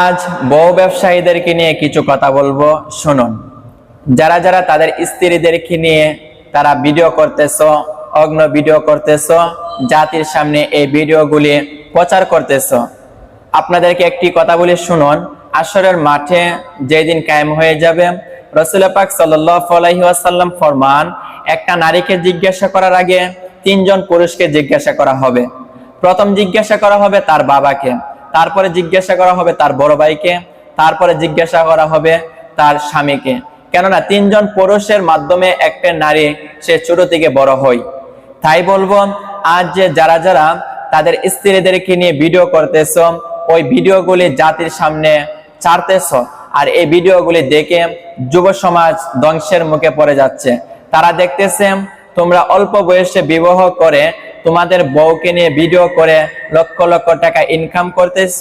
আজ বউ ব্যবসায়ীদেরকে নিয়ে কিছু কথা বলব, শুনুন। যারা যারা তাদের স্ত্রীদেরকে নিয়ে তারা ভিডিও করতেছ, অগ্ন ভিডিও করতেছ, জাতির সামনে এই ভিডিওগুলি প্রচার করতেছ, আপনাদেরকে একটি কথা বলি, শুনুন। আসরের মাঠে যেদিন কায়েম হয়ে যাবে রসুল পাক সাল্লাম ফরমান, একটা নারীকে জিজ্ঞাসা করার আগে তিনজন পুরুষকে জিজ্ঞাসা করা হবে। প্রথম জিজ্ঞাসা করা হবে তার বাবাকে। তারপরে জিজ্ঞাসা করা হবে তার বড় ভাইকে, তারপরে জিজ্ঞাসা করা হবে তার স্বামীকে। কেননা তিনজন পুরুষের মাধ্যমে একটা নারী সে ছোট থেকে বড় হয়। তাই বলব, আজ যে যারা যারা তাদের স্ত্রীদেরকে নিয়ে ভিডিও করতেছ, ওই ভিডিওগুলি জাতির সামনে ছাড়তেছ আর এই ভিডিওগুলি দেখে যুব সমাজ ধ্বংসের মুখে পড়ে যাচ্ছে। তারা দেখতেছে, তোমরা অল্প বয়সে বিবাহ করে তোমাদের বউকে নিয়ে ভিডিও করে লক্ষ লক্ষ টাকা ইনকাম করতেছ,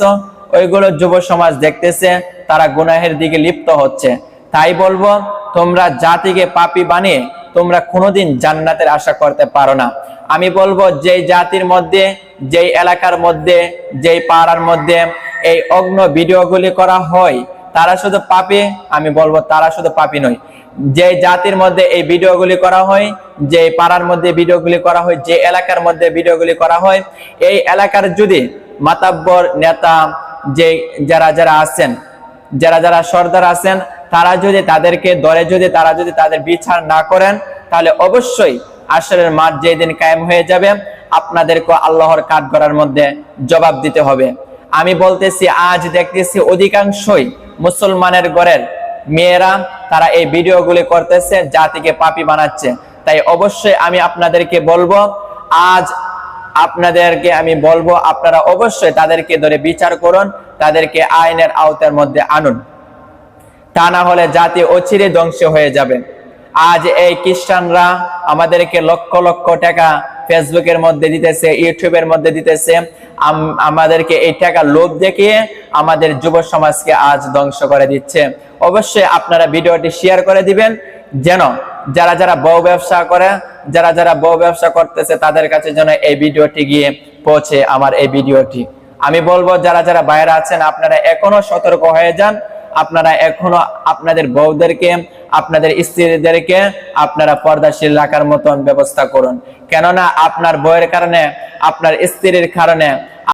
ওইগুলো যুব সমাজ দেখতেছে, তারা গুনাহের দিকে লিপ্ত হচ্ছে। তাই বলব, তোমরা জাতিকে পাপি বানিয়ে তোমরা কোনোদিন জান্নাতের আশা করতে পারো না। আমি বলব, যেই জাতির মধ্যে, যেই এলাকার মধ্যে, যেই পাড়ার মধ্যে এই অগ্ন ভিডিওগুলি করা হয়, তারা শুধু পাপি, আমি বলব তারা শুধু পাপি নয়। যে জাতির মধ্যে এই ভিডিওগুলি করা হয়, যে পাড়ার মধ্যে ভিডিওগুলি করা হয়, যে এলাকার মধ্যে ভিডিওগুলি করা হয়, এই এলাকার যদি মাতাব্বর নেতা যে, যারা যারা আছেন, যারা যারা সর্দার আছেন, তারা যদি তাদেরকে ধরে, যদি তারা যদি তাদের বিচার না করেন, তাহলে অবশ্যই আসরের মাঠ যেদিন কায়েম হয়ে যাবে, আপনাদেরকে আল্লাহর কাঠ গড়ার মধ্যে জবাব দিতে হবে। আমি বলতেছি, আজ দেখতেছি অধিকাংশই মুসলমানের ঘরের মেয়েরা তারা এই ভিডিওগুলি করতেছে, জাতিকে পাপি বানাচ্ছে। তাই অবশ্যই আমি আপনাদেরকে বলব, আজ আপনাদেরকে আমি বলব, আপনারা অবশ্যই তাদেরকে ধরে বিচার করুন, তাদেরকে আইনের আওতার মধ্যে আনুন। তা না হলে জাতি অচিরে ধ্বংস হয়ে যাবে। আজ এই খ্রিস্টানরা আমাদেরকে লক্ষ লক্ষ টাকা ফেসবুকের মধ্যে দিতেছে, ইউটিউবের মধ্যে দিতেছে। আম- আমাদেরকে এই টাকা লোভ দেখিয়ে আমাদের যুব সমাজকে আজ ধ্বংস করে দিচ্ছে। অবশ্যই আপনারা ভিডিওটি শেয়ার করে দিবেন। যেন যারা যারা বউ ব্যবসা করে, যারা যারা বউ ব্যবসা করতেছে, তাদের কাছে যেন এই ভিডিওটি গিয়ে পৌঁছে আমার এই ভিডিওটি। আমি বলব, যারা যারা বাইরে আছেন, আপনারা এখনও সতর্ক হয়ে যান। আপনারা এখনও আপনাদের বউদেরকে, আপনাদের স্ত্রীদেরকে আপনারা পর্দাশীল রাখার মতন ব্যবস্থা করুন। কেননা আপনার বউয়ের কারণে, আপনার স্ত্রীর কারণে